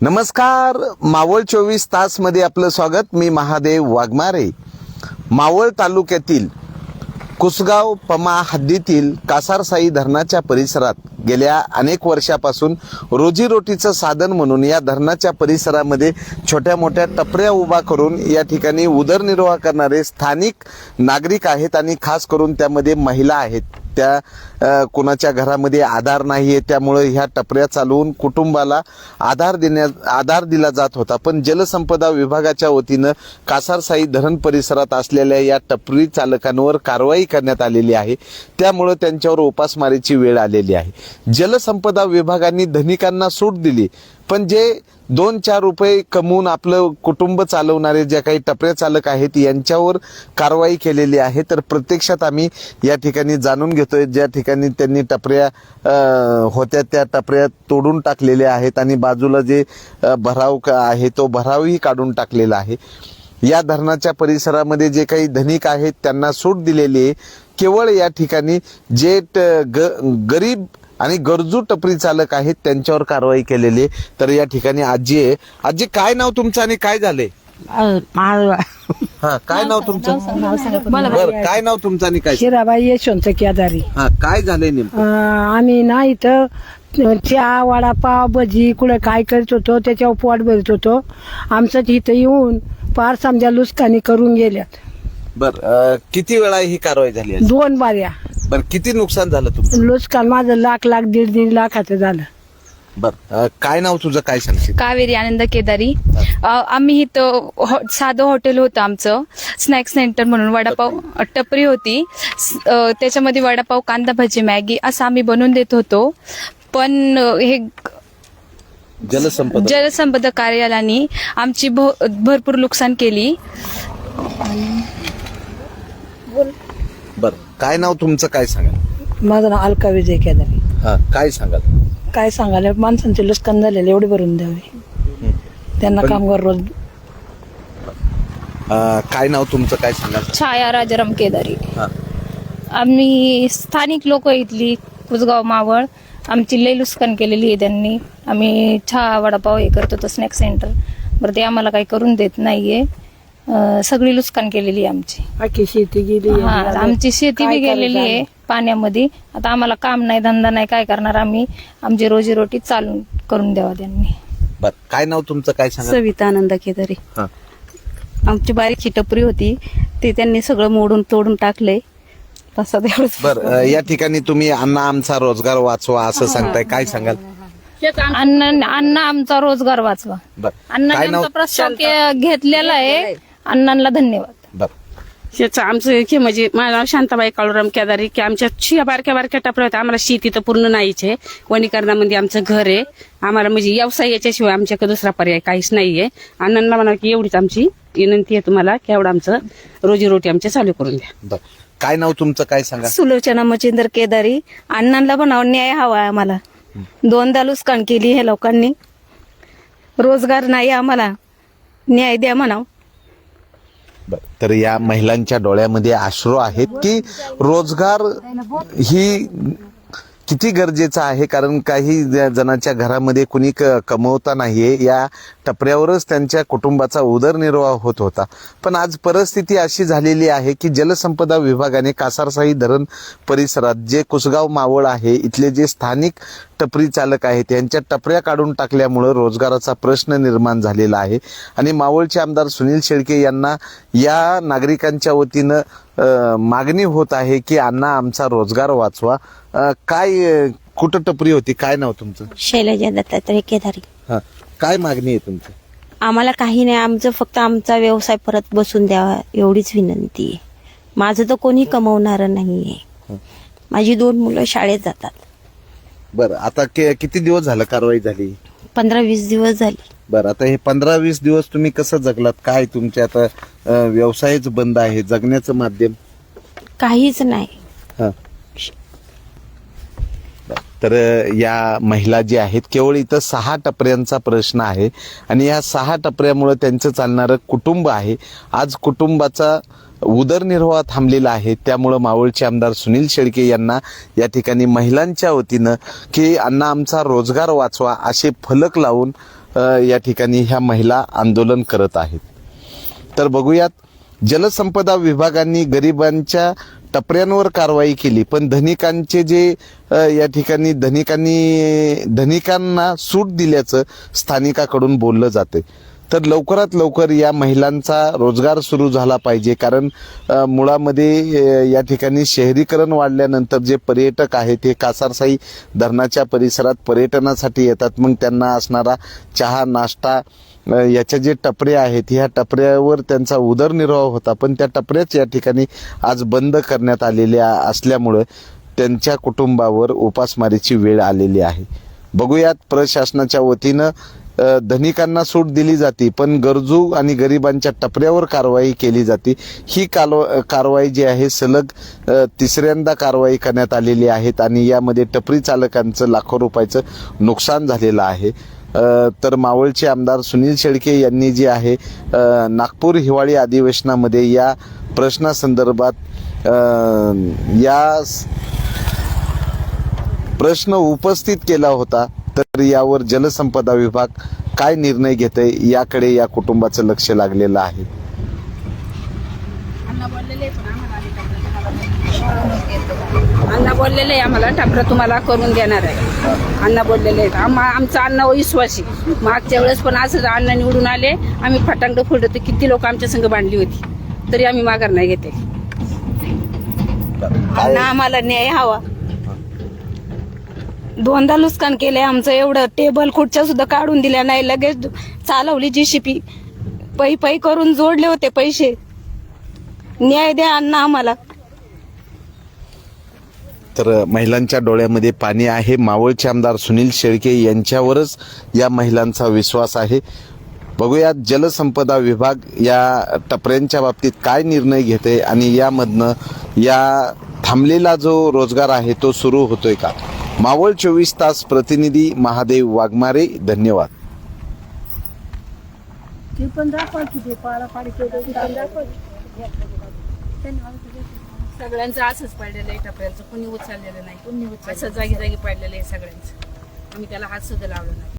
नमस्कार मावळ चोवीस तासमध्ये आपलं स्वागत. मी महादेव वाघमारे. मावळ तालुक्यातील कुसगाव पमा हद्दीतील कासारसाई धरणाच्या परिसरात गेल्या अनेक वर्षापासून रोजीरोटीचं साधन म्हणून या धरणाच्या परिसरामध्ये छोट्या मोठ्या टपऱ्या उभा करून या ठिकाणी उदरनिर्वाह करणारे स्थानिक नागरिक आहेत आणि खास करून त्यामध्ये महिला आहेत. त्या कोणाच्या घरामध्ये आधार नाही आहे त्यामुळं ह्या टपऱ्या चालवून कुटुंबाला आधार देण्यात आधार दिला जात होता. पण जलसंपदा विभागाच्या वतीनं कासारसाई धरण परिसरात असलेल्या या टपरी चालकांवर कारवाई करण्यात आलेली आहे. त्यामुळं त्यांच्यावर उपासमारीची वेळ आलेली आहे. जलसंपदा विभागाने धनिकांना सूट दिली पण जे दोन चार रुपये कमवून आपलं कुटुंब चालवणारे ज्या काही टपऱ्या चालक आहेत यांच्यावर कारवाई केलेली आहे. तर प्रत्यक्षात आम्ही या ठिकाणी जाणून घेतोय ज्या ठिकाणी त्यांनी टपऱ्या होत्या त्या टपऱ्या तोडून टाकलेल्या आहेत आणि बाजूला जे भराव क- आहे तो भरावही काढून टाकलेला आहे. या धरणाच्या परिसरामध्ये जे काही धनिक आहेत त्यांना सूट दिलेली आहे. केवळ या ठिकाणी जे ट- ग- गरीब आणि गरजू टपरी चालक आहेत त्यांच्यावर कारवाई केलेली आहे. तर या ठिकाणी आजी आहे. आजी काय नाव तुमचं आणि काय झाले हा काय नाव तुमचं? बरं काय नाव तुमचं आणि काय? शिराबाई यशवंत केदारी. हा काय झालंय नेमकं? आम्ही ना इथं चहा वडापाव भजी कुठे काय करत होतो त्याच्यावर पोट भरत होतो. आमचं इथं येऊन फार समजा लुचकानी करून गेल्यात. बर अं, किती वेळा ही कारवाई झाली? दोन बाऱ्या. बर किती नुकसान झालं तुमचं? लुचकान माझं लाख लाख दीड दीड लाखाचं झालं. बर. काय नाव तुझं? काय सांगशील? कावेरी आनंद केदारी. अ, आम्ही इथं हॉ- साधं हॉटेल होतं आमचं. स्नॅक्स सेंटर म्हणून वडापाव टपरी होती. स- अ, त्याच्यामध्ये वडापाव कांदा भजी मॅगी असं आम्ही बनवून देत होतो. पण अ, हे जलसंपदा. जलसंपदा कार्यालयाने आमची भो- भरपूर नुकसान केली. बर. काय नाव तुमचं? काय सांगाल? माझं नाव अलका विजय केदारी. हा काय सांगाल? काय सांगायला माणसांचे लुचकान झालेले एवढे भरून द्यावे. त्यांना कामगार रोज अं, काय नाव तुमचं काय सांगाल? छाया राजाराम केदारी. हा. आम्ही स्थानिक लोक इथली कुसगाव मावळ. आमची लई लुस्कान केलेली आहे त्यांनी. आम्ही चहा वडापाव हे करत होतो स्नॅक सेंटर बरं ते आम्हाला काही करून देत नाहीये. अं, सगळी लुस्कान केलेली आहे आमची. आखी शेती गेली हा आमची शेती बी गेलेली आहे पाण्यामध्ये. आता आम्हाला काम नाही धंदा नाही काय करणार आम्ही? आमची रोजीरोटी चालू करून द्यावा त्यांनी. बर काय नाव तुमचं? काय सांगाल? सविता आनंद केदारी. हा. आमची बारीकची टपरी होती. ते त्यांनी सगळं मोडून तोडून टाकले. बस आता एवढंच. बर अं, या ठिकाणी तुम्ही अण्णा आमचा रोजगार वाचवा असं सांगताय. काय सांगाल? अन्न अन्न आमचा रोजगार वाचवा. बर काय अण्णांनी नाव? आमचा प्रस्ताव के- घेतलेला आहे. अण्णांना धन्यवाद. बर शेचं आमचं हे म्हणजे माझं नाव शांताबाई काळूराम केदारी की आमच्या शिया बारक्या बारक्या टपऱ्या होत्या आम्हाला शेती तर पूर्ण नाहीच आहे. वनीकरणामध्ये आमचं घर आहे. आम्हाला म्हणजे व्यवसाय याच्याशिवाय आमच्याकडे दुसरा पर्याय काहीच नाहीये. अण्णांना म्हणा की एवढीच आमची विनंती आहे तुम्हाला की एवढं आमचं रोजीरोटी आमच्या चालू करून द्या. बर काय नाव तुमचं काय सांगा? सुलोचना मचिंदर केदारी. अण्णांना बनाव न्याय हवा आहे आम्हाला. दोनदा लुस्कान केली हे लोकांनी. रोजगार नाही आम्हाला. न्याय द्या म्हणाव. तर या महिलांच्या डोळ्यामध्ये आश्रू आहेत की रोजगार ही किती गरजेचं आहे? कारण काही जणांच्या घरामध्ये कुणी क- कमवता नाही आहे या टपऱ्यावरच त्यांच्या कुटुंबाचा उदरनिर्वाह होत होता. पण आज परिस्थिती अशी झालेली आहे की जलसंपदा विभागाने कासारसाई धरण परिसरात जे कुसगाव मावळ आहे इथले जे स्थानिक टपरी चालक आहेत यांच्या टपऱ्या काढून टाकल्यामुळं रोजगाराचा प्रश्न निर्माण झालेला आहे. आणि मावळचे आमदार सुनील शेळके यांना या नागरिकांच्या वतीनं मागणी होत आहे की अण्णा आमचा रोजगार वाचवा. अ, काय कुठं टपरी होती? काय नाव तुमचं? शैलजा दत्तात्रय केदारी. हा. काय मागणी आहे तुमची? आम्हाला काही नाही. आमचं फक्त आमचा व्यवसाय परत बसून द्यावा एवढीच विनंती आहे. माझं तर कोणी कमवणारं नाहीये. माझी दोन मुलं शाळेत जातात. बरं. आता के- किती दिवस झालं कारवाई झाली? पंधरा वीस दिवस झाले. बरं आता हे पंधरा वीस दिवस तुम्ही कसं जगलात? काय तुमचे आता अ, व्यवसायच बंद आहे जगण्याचं माध्यम? काहीच नाही. हा. तर या महिला जी आहेत केवळ इथं सहा टपऱ्यांचा प्रश्न आहे आणि या सहा टपऱ्यामुळे त्यांचं चालणारं कुटुंब आहे. आज कुटुंबाचा उदरनिर्वाह थांबलेला आहे. त्यामुळं मावळचे आमदार सुनील शेळके यांना या ठिकाणी महिलांच्या वतीनं की अण्णा आमचा रोजगार वाचवा असे फलक लावून या ठिकाणी ह्या महिला आंदोलन करत आहेत. तर बघूयात जलसंपदा विभागांनी गरिबांच्या टपऱ्यांवर कारवाई केली पण धनिकांचे जे या ठिकाणी धनिकांनी धनिकांना सूट दिल्याचं स्थानिकाकडून बोललं जाते तर लवकरात लवकर या महिलांचा रोजगार सुरू झाला पाहिजे. कारण मुळामध्ये या ठिकाणी शहरीकरण वाढल्यानंतर जे पर्यटक आहेत हे कासारसाई धरणाच्या परिसरात पर्यटनासाठी येतात. मग त्यांना असणारा चहा नाश्ता याच्या जे टपरे आहेत ह्या टपऱ्यावर त्यांचा उदरनिर्वाह होता. पण त्या टपऱ्याच या ठिकाणी आज बंद करण्यात आलेल्या असल्यामुळं त्यांच्या कुटुंबावर उपासमारीची वेळ आलेली आहे. बघूयात प्रशासनाच्या वतीनं धनिकांना सूट दिली जाते पण गरजू आणि गरिबांच्या टपऱ्यावर कारवाई केली जाते. ही कालव कारवाई जी आहे सलग तिसऱ्यांदा कारवाई करण्यात आलेली आहेत आणि यामध्ये टपरी चालकांचं लाखो रुपयाचं नुकसान झालेलं आहे. तर मावळचे आमदार सुनील शेळके यांनी जे आहे नागपूर हिवाळी अधिवेशनामध्ये या प्रश्नासंदर्भात या प्रश्न उपस्थित केला होता. तर यावर जलसंपदा विभाग काय निर्णय घेते याकडे या कुटुंबाचं लक्ष लागलेलं आहे. अण्णा बोललेले आहे आम्हाला टापरा तुम्हाला करून देणार आहे. अण्णा बोललेले आहेत आम्हा आमचा अण्णा विश्वासी. मागच्या वेळेस पण असंच अण्णा निवडून आले आम्ही फटांगड फोडलं तर किती लोक आमच्या संघ बांधली होती. तरी आम्ही माघार नाही घेते अण्णा आम्हाला न्याय हवा. दोनदा नुकसान केलंय आमचं एवढं. टेबल खुर्च्या सुद्धा काढून दिल्या नाही. लगेच चालवली जी शिपी पै पै करून जोडले होते पैसे. न्याय द्या अण्णा आम्हाला. तर महिलांच्या डोळ्यामध्ये पाणी आहे. मावळचे आमदार सुनील शेळके यांच्यावरच या महिलांचा विश्वास आहे. बघूयात जलसंपदा विभाग या टपऱ्यांच्या बाबतीत काय निर्णय घेते आणि यामधनं या थांबलेला जो रोजगार आहे तो सुरू होतोय का? मावळ चोवीस तास प्रतिनिधी महादेव वाघमारे धन्यवाद. सगळ्यांचं असंच पडलेलं आहे टपऱ्यांचं. कुणी उचललेलं नाही. कुणी उचल असं जागी जागी पडलेलं आहे सगळ्यांचं. आम्ही त्याला हात सुद्धा लावला नाही.